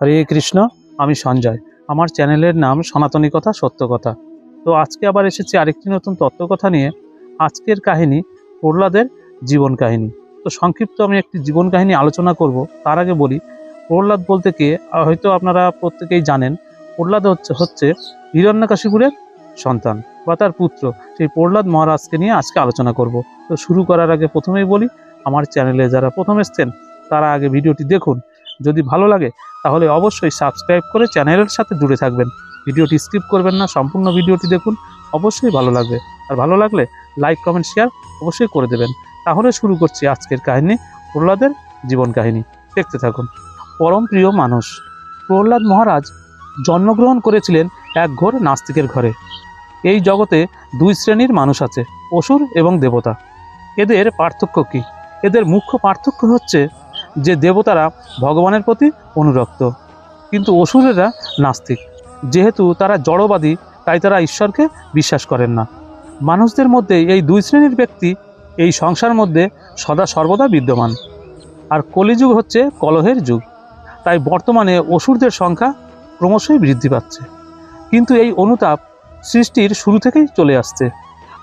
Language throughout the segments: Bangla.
হরে কৃষ্ণ, আমি সঞ্জয়। আমার চ্যানেলের নাম সনাতনী কথা, সত্য কথা। তো আজকে আবার এসেছি আরেকটি নতুন তত্ত্বকথা নিয়ে। আজকের কাহিনী প্রহ্লাদের জীবন কাহিনী। তো সংক্ষিপ্ত আমি একটি জীবন কাহিনী আলোচনা করব। তার আগে বলি, প্রহ্লাদ বলতে কে? হয়তো আপনারা প্রত্যেকেই জানেন, প্রহ্লাদ হচ্ছে হচ্ছে হিরণ্যকাশিপুরের সন্তান বা তার পুত্র। সেই প্রহ্লাদ মহারাজকে নিয়ে আজকে আলোচনা করব। তো শুরু করার আগে প্রথমেই বলি, আমার চ্যানেলে যারা প্রথম এসছেন, তারা আগে ভিডিওটি দেখুন। যদি ভালো লাগে তাহলে অবশ্যই সাবস্ক্রাইব করে চ্যানেলের সাথে জুড়ে থাকবেন। ভিডিওটি স্কিপ করবেন না, সম্পূর্ণ ভিডিওটি দেখুন, অবশ্যই ভালো লাগবে। আর ভালো লাগলে লাইক, কমেন্ট, শেয়ার অবশ্যই করে দেবেন। তাহলে শুরু করছি আজকের কাহিনী, প্রহ্লাদের জীবন কাহিনী। দেখতে থাকুন। পরম প্রিয় মানুষ, প্রহ্লাদ মহারাজ জন্মগ্রহণ করেছিলেন এক ঘোর নাস্তিকের ঘরে। এই জগতে দুই শ্রেণির মানুষ আছে, অসুর এবং দেবতা। এদের পার্থক্য কী? এদের মুখ্য পার্থক্য হচ্ছে যে দেবতারা ভগবানের প্রতি অনুরক্ত। কিন্তু অসুরেরা নাস্তিক। যেহেতু তারা জড়বাদী, তাই তারা ঈশ্বরকে বিশ্বাস করেন না। মানুষদের মধ্যে এই দুই শ্রেণির ব্যক্তি এই সংসার মধ্যে সদা সর্বদা বিদ্যমান। আর কলিযুগ হচ্ছে কলহের যুগ। তাই বর্তমানে অসুরদের সংখ্যা ক্রমশই বৃদ্ধি পাচ্ছে। কিন্তু এই অনুতাপ সৃষ্টির শুরু থেকেই চলে আসছে।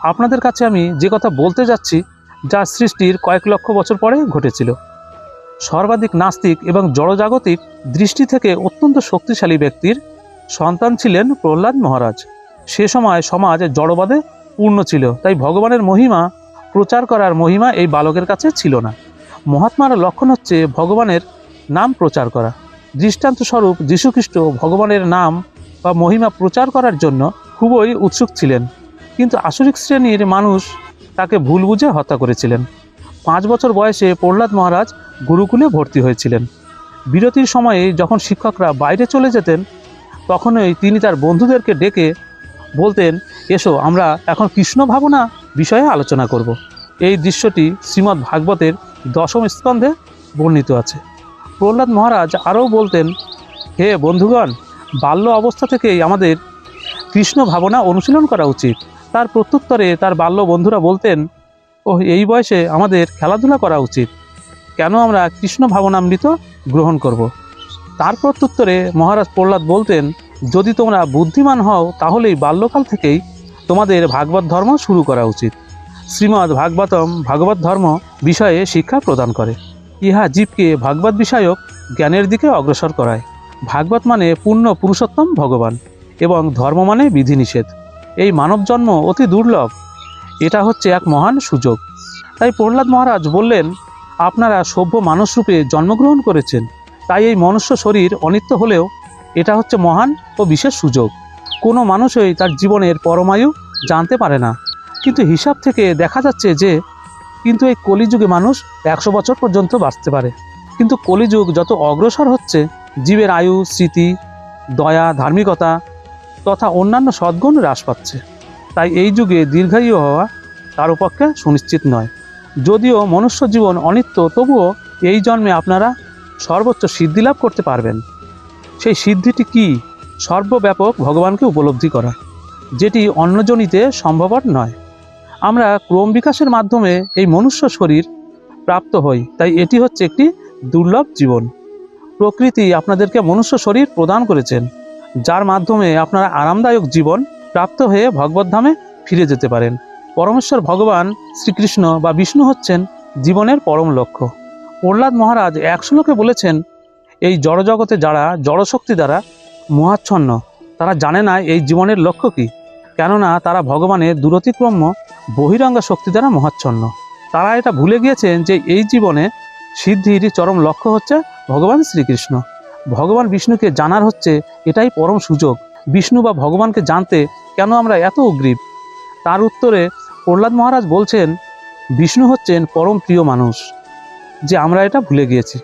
আপনাদের কাছে আমি যে কথা বলতে যাচ্ছি, যা সৃষ্টির কয়েক লক্ষ বছর পরে ঘটেছিল। সর্বাধিক নাস্তিক এবং জড়জাগতিক দৃষ্টি থেকে অত্যন্ত শক্তিশালী ব্যক্তির সন্তান ছিলেন প্রহ্লাদ মহারাজ। সে সময় সমাজ জড়বাদে পূর্ণ ছিল, তাই ভগবানের মহিমা, প্রচার করার মহিমা এই বালকের কাছে ছিল না। মহাত্মার লক্ষণ হচ্ছে ভগবানের নাম প্রচার করা। দৃষ্টান্ত স্বরূপ যীশুখ্রিস্ট ভগবানের নাম বা মহিমা প্রচার করার জন্য খুবই উৎসুক ছিলেন, কিন্তু আসরিক শ্রেণির মানুষ তাকে ভুল বুঝে হত্যা করেছিলেন। পাঁচ বছর বয়সে প্রহ্লাদ মহারাজ গুরুকুলে ভর্তি হয়েছিলেন। বিরতির সময়ে যখন শিক্ষকরা বাইরে চলে যেতেন, তখনই তিনি তার বন্ধুদেরকে ডেকে বলতেন, এসো, আমরা এখন কৃষ্ণ ভাবনা বিষয়ে আলোচনা করব। এই দৃশ্যটি শ্রীমদ্ ভাগবতের দশম স্কন্ধে বর্ণিত আছে। প্রহ্লাদ মহারাজ আরও বলতেন, হে বন্ধুগণ, বাল্য অবস্থা থেকেই আমাদের কৃষ্ণ ভাবনা অনুশীলন করা উচিত। তার প্রত্যুত্তরে তার বাল্য বন্ধুরা বলতেন ও এই বয়সে আমাদের খেলাধুলা করা উচিত। কেন আমরা কৃষ্ণ ভাবনামৃত গ্রহণ করব। তার প্রত্যুত্তরে মহারাজ প্রহ্লাদ বলতেন, যদি তোমরা বুদ্ধিমান হও, তাহলেই বাল্যকাল থেকেই তোমাদের ভাগবত ধর্ম শুরু করা উচিত। শ্রীমদ্ ভাগবতম ভাগবত ধর্ম বিষয়ে শিক্ষা প্রদান করে। ইহা জীবকে ভাগবত বিষয়ক জ্ঞানের দিকে অগ্রসর করায়। ভাগবত মানে পূর্ণ পুরুষোত্তম ভগবান এবং ধর্ম মানে বিধিনিষেধ। এই মানব জন্ম অতি দুর্লভ। এটা হচ্ছে এক মহান সুযোগ। তাই প্রহ্লাদ মহারাজ বললেন আপনারা সভ্য মানুষরূপে জন্মগ্রহণ করেছেন। তাই এই মনুষ্য শরীর অনিত্য হলেও এটা হচ্ছে মহান ও বিশেষ সুযোগ। কোনো মানুষই তার জীবনের পরমায়ু জানতে পারে না। কিন্তু হিসাব থেকে দেখা যাচ্ছে যে, কিন্তু এই কলিযুগে মানুষ একশো বছর পর্যন্ত বাঁচতে পারে। কিন্তু কলিযুগ যত অগ্রসর হচ্ছে, জীবের আয়ু, স্মৃতি, দয়া, ধার্মিকতা তথা অন্যান্য সদ্গুণ হ্রাস পাচ্ছে। তাই এই যুগে দীর্ঘায়ু হওয়া কারও পক্ষে সুনিশ্চিত নয়। যদিও মনুষ্য জীবন অনিত্য, তবুও এই জন্মে আপনারা সর্বোচ্চ সিদ্ধি লাভ করতে পারবেন। সেই সিদ্ধিটি কি? সর্বব্যাপক ভগবানকে উপলব্ধি করা। যেটি অন্যজনিতে সম্ভবর নয়। আমরা ক্রম বিকাশের মাধ্যমে এই মনুষ্য শরীর প্রাপ্ত হই, তাই এটি হচ্ছে একটি দুর্লভ জীবন। প্রকৃতি আপনাদেরকে মনুষ্য শরীর প্রদান করেছেন, যার মাধ্যমে আপনারা আরামদায়ক জীবন প্রাপ্ত হয়ে ভগবদ্ধামে ফিরে যেতে পারেন। পরমেশ্বর ভগবান শ্রীকৃষ্ণ বা বিষ্ণু হচ্ছেন জীবনের পরম লক্ষ্য। প্রহ্লাদ মহারাজ এক শ্লোকে বলেছেন, এই জড়জগতে যারা জড়শক্তি দ্বারা মোহাচ্ছন্ন, তারা জানে না এই জীবনের লক্ষ্য কী। কেননা তারা ভগবানের দূরতিক্রম্য, বহিরঙ্গা শক্তি দ্বারা মহাচ্ছন্ন। তারা এটা ভুলে গিয়েছেন যে এই জীবনে সিদ্ধির চরম লক্ষ্য হচ্ছে ভগবান শ্রীকৃষ্ণ। ভগবান বিষ্ণুকে জানার হচ্ছে এটাই পরম সুযোগ। বিষ্ণু বা ভগবানকে জানতে কেন আমরা এত উগ্রীব? তার উত্তরে প্রহ্লাদ মহারাজ বলছেন, বিষ্ণু হচ্ছেন পরম প্রিয় মানুষ, যে আমরা এটা ভুলে গিয়েছি।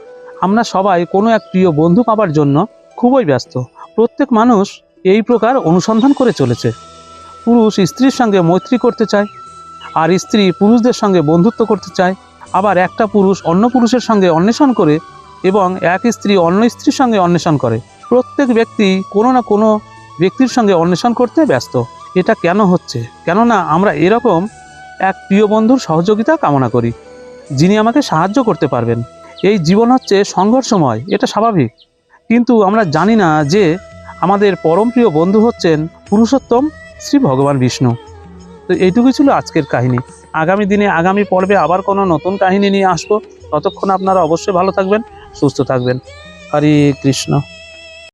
আমরা সবাই কোনো এক প্রিয় বন্ধু পাবার জন্য খুবই ব্যস্ত। প্রত্যেক মানুষ এই প্রকার অনুসন্ধান করে চলেছে। পুরুষ স্ত্রীর সঙ্গে মৈত্রী করতে চায়, আর স্ত্রী পুরুষদের সঙ্গে বন্ধুত্ব করতে চায়। আবার একটা পুরুষ অন্য পুরুষের সঙ্গে অন্বেষণ করে এবং এক স্ত্রী অন্য স্ত্রীর সঙ্গে অন্বেষণ করে। প্রত্যেক ব্যক্তি কোনো না কোনো ব্যক্তির সঙ্গে অন্বেষণ করতে ব্যস্ত। এটা কেন হচ্ছে? কেননা আমরা এরকম এক প্রিয় বন্ধুর সহযোগিতা কামনা করি, যিনি আমাকে সাহায্য করতে পারবেন। এই জীবন হচ্ছে সংঘর্ষময়, এটা স্বাভাবিক। কিন্তু আমরা জানি না যে আমাদের পরম প্রিয় বন্ধু হচ্ছেন পুরুষোত্তম শ্রী ভগবান বিষ্ণু। তো এইটুকুই ছিল আজকের কাহিনী। আগামী দিনে, আগামী পর্বে আবার কোনো নতুন কাহিনী নিয়ে আসব। ততক্ষণ আপনারা অবশ্যই ভালো থাকবেন, সুস্থ থাকবেন। হরে কৃষ্ণ।